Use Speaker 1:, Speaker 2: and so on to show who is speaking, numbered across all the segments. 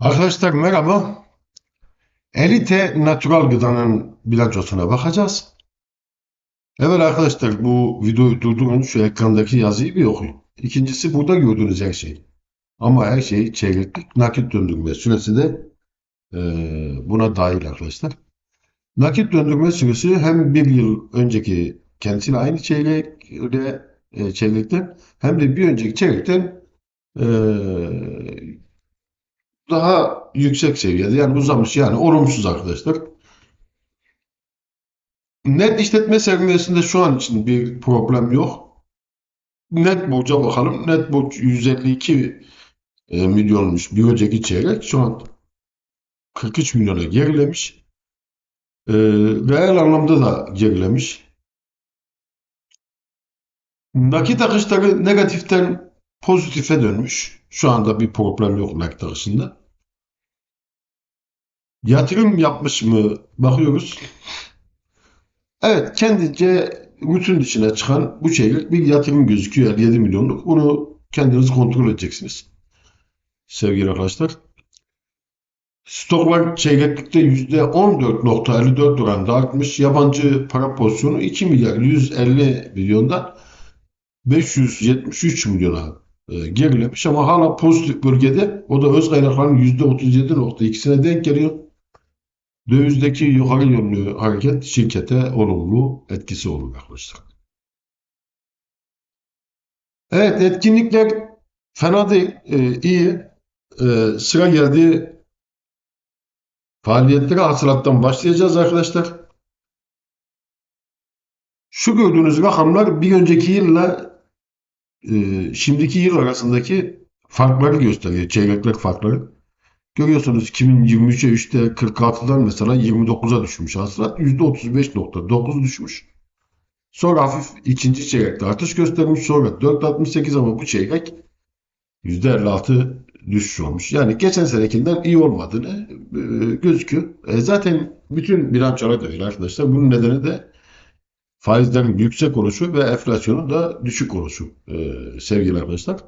Speaker 1: Arkadaşlar merhaba. Elite natural gıdanın bilançosuna bakacağız. Evet arkadaşlar bu videoyu durdurun şu ekrandaki yazıyı bir okuyun. İkincisi burada gördüğünüz her şey. Ama her şey çeyreklik nakit döndürme süresi de e, buna dahil arkadaşlar. Nakit döndürme süresi hem bir yıl önceki kendisiyle aynı çeyrekle e, çeyrekten hem de bir önceki çeyrekten e, daha yüksek seviyede yani uzamış yani olumsuz arkadaşlar. Net işletme sermayesinde şu an için bir problem yok. Net borca bakalım. Net borç 152 e, milyonmuş bir önceki çeyrek. Şu an 43 milyona gerilemiş. E, reel anlamda da gerilemiş. Nakit akışları negatiften pozitife dönmüş. Şu anda bir problem yok nakit akışında. Yatırım yapmış mı bakıyoruz. Evet kendince rutin dışına çıkan bu çeyrek bir yatırım gözüküyor. Yani 7 milyonluk. Bunu kendiniz kontrol edeceksiniz. Sevgili arkadaşlar. Stoklar çeyreklikte %14.54 oranında artmış. Yabancı para pozisyonu 2 milyar 150 milyondan 573 milyona e, gerilemiş ama hala pozitif bölgede. O da öz kaynakların %37.2'sine denk geliyor. Dövizdeki yukarı yönlü hareket şirkete olumlu etkisi olur arkadaşlar. Evet etkinlikler fena değil, e, iyi. E, sıra geldi faaliyetlere hasılattan başlayacağız arkadaşlar. Şu gördüğünüz rakamlar bir önceki yılla e, şimdiki yıl arasındaki farkları gösteriyor. Çeyrekler farkları. Görüyorsunuz 2023'e 3'te 46'dan mesela 29'a düşmüş hasılat. %35.9 düşmüş. Sonra hafif ikinci çeyrekte artış göstermiş. Sonra 4.68 ama bu çeyrek %56 düşüş olmuş. Yani geçen senekinden iyi olmadığını e, gözüküyor. E, zaten bütün bilançolar da öyle arkadaşlar. Bunun nedeni de faizlerin yüksek oluşu ve enflasyonun da düşük oluşu e, sevgili arkadaşlar.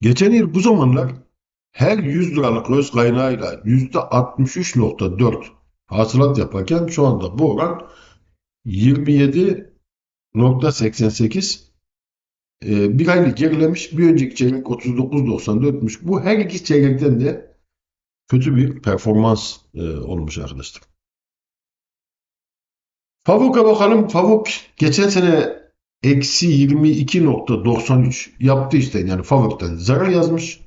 Speaker 1: Geçen yıl bu zamanlar her 100 liralık öz kaynağıyla %63.4 hasılat yaparken şu anda bu oran 27.88 e, bir aylık gerilemiş. Bir önceki çeyrek 39.94'müş. Bu her iki çeyrekten de kötü bir performans e, olmuş arkadaşlar. Favuk'a bakalım. Favuk geçen sene eksi 22.93 yaptı işte. Yani Favuk'tan zarar yazmış.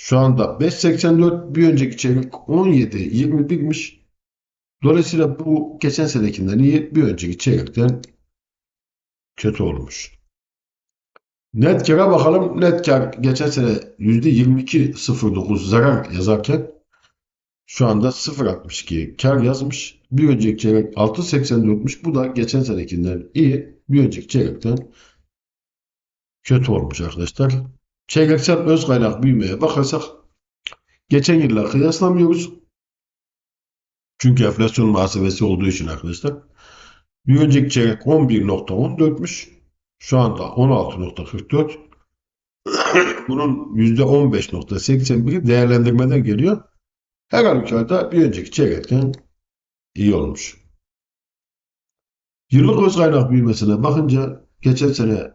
Speaker 1: Şu anda 5.84 bir önceki çeyrek 17.21'miş. Dolayısıyla bu geçen senekinden iyi bir önceki çeyrekten kötü olmuş. Net kâra bakalım. Net kar geçen sene %22.09 zarar yazarken şu anda 0.62 kar yazmış. Bir önceki çeyrek 6.84'müş. Bu da geçen senekinden iyi. Bir önceki çeyrekten kötü olmuş arkadaşlar. Çeyreksel öz kaynak büyümeye bakarsak geçen yılla kıyaslamıyoruz. Çünkü enflasyon muhasebesi olduğu için arkadaşlar. Bir önceki çeyrek 11.14'müş. Şu anda 16.44. Bunun %15.81'i değerlendirmeden geliyor. Her halükarda bir önceki çeyrekten iyi olmuş. Yıllık öz kaynak büyümesine bakınca geçen sene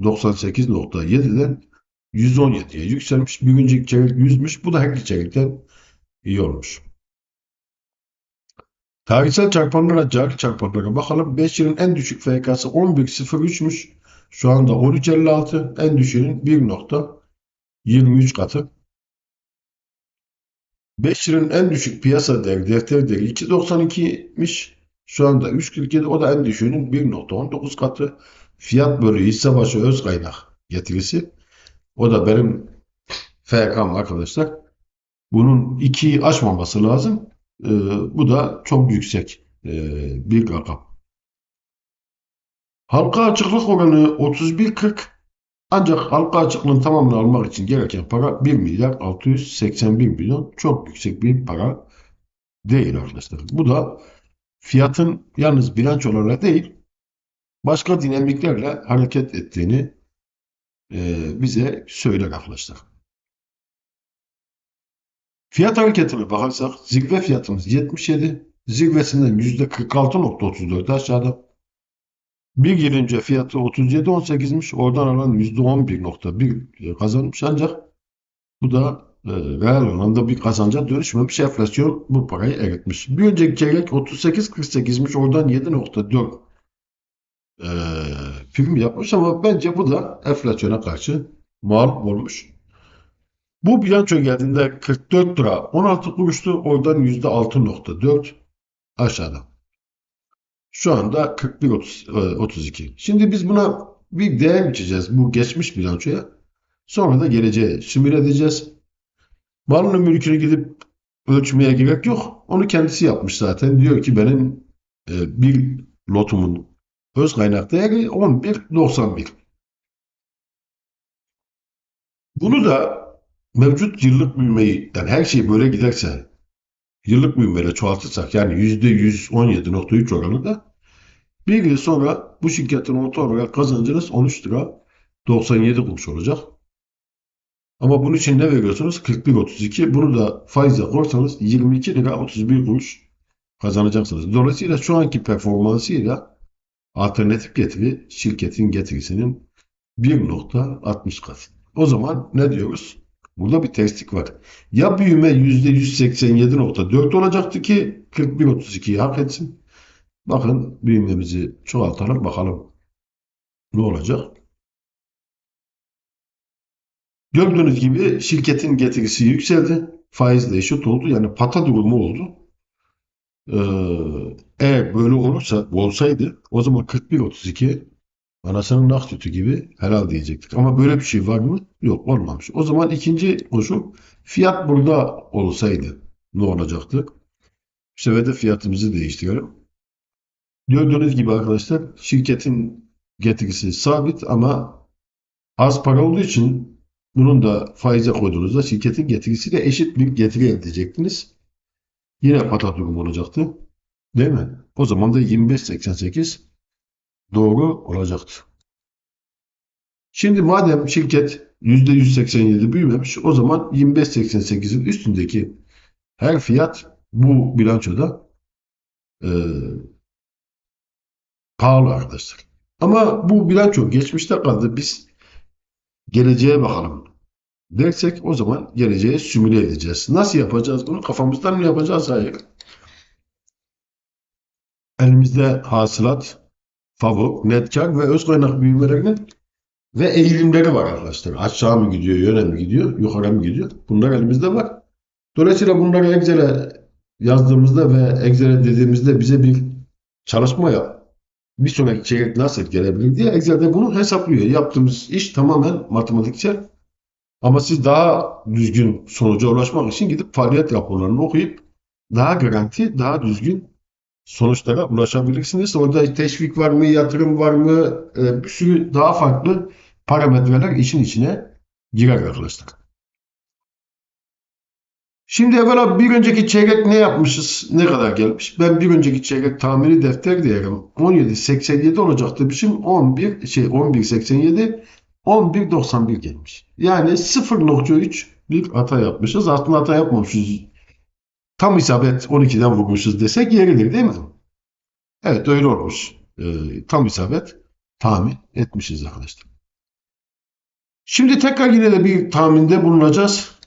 Speaker 1: 98.7'den 117'ye yükselmiş. Bir önceki çeyrek 100'müş. Bu da her iki çeyrekten iyi olmuş. Tarihsel çarpanlara, cari çarpanlara bakalım. 5 yılın en düşük FK'sı 11.03'müş. Şu anda 13.56. En düşüğünün 1.23 katı. 5 yılın en düşük piyasa değeri, defter değeri 2.92'miş. Şu anda 3.47. O da en düşüğünün 1.19 katı. Fiyat bölü hisse başı öz kaynak getirisi. O da benim FK'm arkadaşlar. Bunun 2'yi aşmaması lazım. Ee, bu da çok yüksek ee, bir rakam. Halka açıklık oranı 31.40 ancak halka açıklığın tamamını almak için gereken para 1 milyar 681 milyon. Çok yüksek bir para değil arkadaşlar. Bu da fiyatın yalnız bilançolarla değil başka dinamiklerle hareket ettiğini e, bize söyler arkadaşlar. Fiyat hareketine bakarsak zirve fiyatımız 77. Zirvesinden %46.34 aşağıda. Bir yıl önce fiyatı 37.18'miş. Oradan alan %11.1 kazanmış ancak bu da e, reel anlamda bir kazanca dönüşmemiş. Enflasyon bu parayı eritmiş. Bir önceki çeyrek 38.48'miş. Oradan 7.4 e, prim yapmış ama bence bu da enflasyona karşı mal olmuş. Bu bilanço geldiğinde 44 lira 16 kuruştu. Oradan %6.4 aşağıda. Şu anda 41.32. Şimdi biz buna bir değer biçeceğiz bu geçmiş bilançoya. Sonra da geleceğe simüle edeceğiz. Malını mülkünü gidip ölçmeye gerek yok. Onu kendisi yapmış zaten. Diyor ki benim e, bir lotumun öz kaynak değeri 11.91. Bunu da mevcut yıllık büyümeyi yani her şey böyle giderse yıllık büyümeyle çoğaltırsak yani %117.3 oranında bir yıl sonra bu şirketin orta olarak kazancınız 13 lira 97 kuruş olacak. Ama bunun için ne veriyorsunuz? 41.32. Bunu da faize korsanız 22 lira 31 kuruş kazanacaksınız. Dolayısıyla şu anki performansıyla alternatif getiri şirketin getirisinin 1.60 katı. O zaman ne diyoruz? Burada bir terslik var. Ya büyüme %187.4 olacaktı ki 41.32'yi hak etsin. Bakın büyümemizi çoğaltalım bakalım ne olacak. Gördüğünüz gibi şirketin getirisi yükseldi. Faizle eşit oldu. Yani pata durumu oldu. Ee, eğer böyle olursa olsaydı o zaman 41-32 anasının ak sütü gibi helal diyecektik. Ama böyle bir şey var mı? Yok olmamış. O zaman ikinci koşul fiyat burada olsaydı ne olacaktı? İşte ve de fiyatımızı değiştirelim. Gördüğünüz gibi arkadaşlar şirketin getirisi sabit ama az para olduğu için bunun da faize koyduğunuzda şirketin getirisiyle eşit bir getiri edecektiniz. Yine pata durum olacaktı. Değil mi? O zaman da 25.88 doğru olacaktı. Şimdi madem şirket %187 büyümemiş o zaman 25.88'in üstündeki her fiyat bu bilançoda e, pahalı arkadaşlar. Ama bu bilanço geçmişte kaldı. Biz geleceğe bakalım dersek o zaman geleceğe simüle edeceğiz. Nasıl yapacağız bunu? Kafamızdan mı yapacağız? Hayır. Elimizde hasılat, favor, net kar ve öz kaynak büyümelerinin ve eğilimleri var arkadaşlar. Aşağı mı gidiyor, yöne mi gidiyor, yukarı mı gidiyor? Bunlar elimizde var. Dolayısıyla bunları Excel'e yazdığımızda ve Excel'e dediğimizde bize bir çalışma yap. Bir sonraki çeyrek nasıl gelebilir diye Excel'de bunu hesaplıyor. Yaptığımız iş tamamen matematiksel. Ama siz daha düzgün sonuca ulaşmak için gidip faaliyet raporlarını okuyup daha garanti, daha düzgün sonuçlara ulaşabilirsiniz. Orada teşvik var mı, yatırım var mı, e, bir sürü daha farklı parametreler işin içine girer arkadaşlar. Şimdi evvela bir önceki çeyrek ne yapmışız, ne kadar gelmiş? Ben bir önceki çeyrek tahmini defter değerim 17.87 olacaktı biçim 11 şey 11.87 11.91 gelmiş. Yani 0.3 bir hata yapmışız. Aslında hata yapmamışız. Tam isabet 12'den vurmuşuz desek yeridir değil mi? Evet öyle olmuş. Ee, tam isabet tahmin etmişiz arkadaşlar. Şimdi tekrar yine de bir tahminde bulunacağız.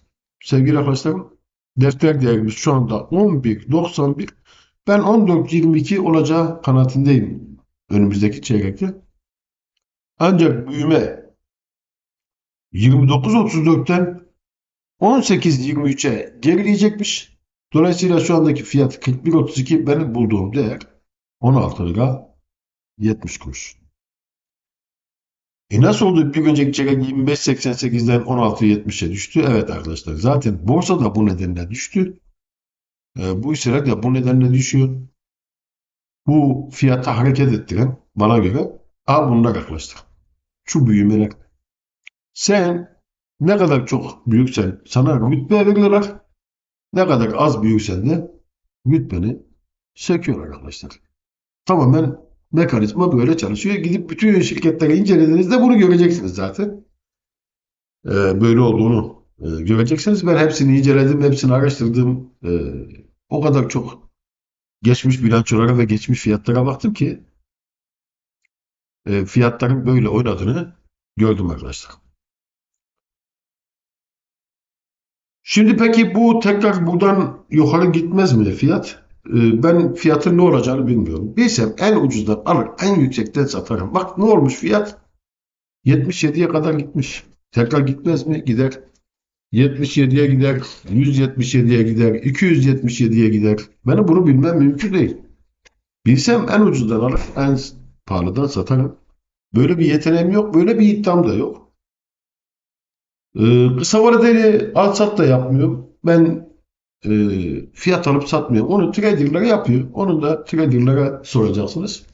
Speaker 1: Sevgili arkadaşlarım. Defter değerimiz şu anda 11.91. Ben 14.22 olacağı kanaatindeyim önümüzdeki çeyrekte. Ancak büyüme 29.34'ten 18.23'e gerileyecekmiş. Dolayısıyla şu andaki fiyat 41.32 benim bulduğum değer 16 lira 70 kuruş. E nasıl oldu bir önceki çeyrek 25.88'den 16.70'e düştü? Evet arkadaşlar zaten borsa da bu nedenle düştü. E, bu hisseler de bu nedenle düşüyor. Bu fiyata hareket ettiren bana göre al bunlar arkadaşlar. Şu büyümeler. Sen ne kadar çok büyüksen sana rütbe veriyorlar. Ne kadar az büyüksen de rütbeni söküyorlar arkadaşlar. Tamamen mekanizma böyle çalışıyor. Gidip bütün şirketleri incelediğinizde bunu göreceksiniz zaten. Ee, böyle olduğunu e, göreceksiniz. Ben hepsini inceledim, hepsini araştırdım. E, o kadar çok geçmiş bilançolara ve geçmiş fiyatlara baktım ki e, fiyatların böyle oynadığını gördüm arkadaşlar. Şimdi peki bu tekrar buradan yukarı gitmez mi fiyat? E, ben fiyatın ne olacağını bilmiyorum. Bilsem en ucuzdan alır, en yüksekten satarım. Bak ne olmuş fiyat? 77'ye kadar gitmiş. Tekrar gitmez mi? Gider. 77'ye gider, 177'ye gider, 277'ye gider. Benim bunu bilmem mümkün değil. Bilsem en ucuzdan alır, en pahalıdan satarım. Böyle bir yeteneğim yok, böyle bir iddiam da yok. Ee, kısa vadeli al sat da yapmıyorum. Ben e, fiyat alıp satmıyorum. Onu traderlara yapıyor. Onu da traderlara soracaksınız.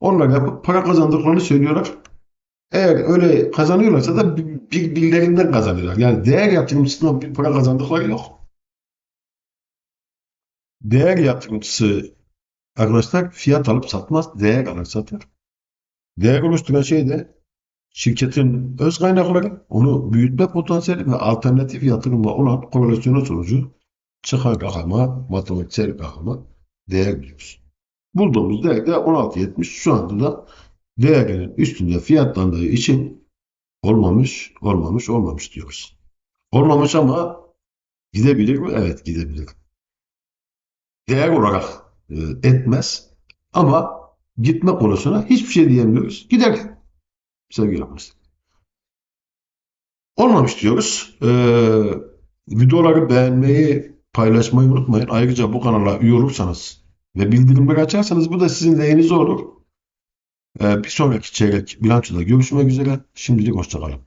Speaker 1: Onlar yapıp para kazandıklarını söylüyorlar. Eğer öyle kazanıyorlarsa da bir- bir- birilerinden kazanıyorlar. Yani değer yatırımcısından bir para kazandıkları yok. Değer yatırımcısı arkadaşlar fiyat alıp satmaz, değer alır satar. Değer oluşturan şey de şirketin öz kaynakları, onu büyütme potansiyeli ve alternatif yatırımla olan korelasyonu sonucu çıkan rakama, matematiksel rakama değer diyoruz. Bulduğumuz değer de 16.70. Şu anda da değerinin üstünde fiyatlandığı için olmamış, olmamış, olmamış diyoruz. Olmamış ama gidebilir mi? Evet gidebilir. Değer olarak e, etmez ama gitme konusuna hiçbir şey diyemiyoruz. Gider sevgili arkadaşlar. Olmamış diyoruz. Ee, videoları beğenmeyi, paylaşmayı unutmayın. Ayrıca bu kanala üye olursanız ve bildirimleri açarsanız bu da sizin lehinize olur. Ee, bir sonraki çeyrek bilançoda görüşmek üzere. Şimdilik hoşçakalın.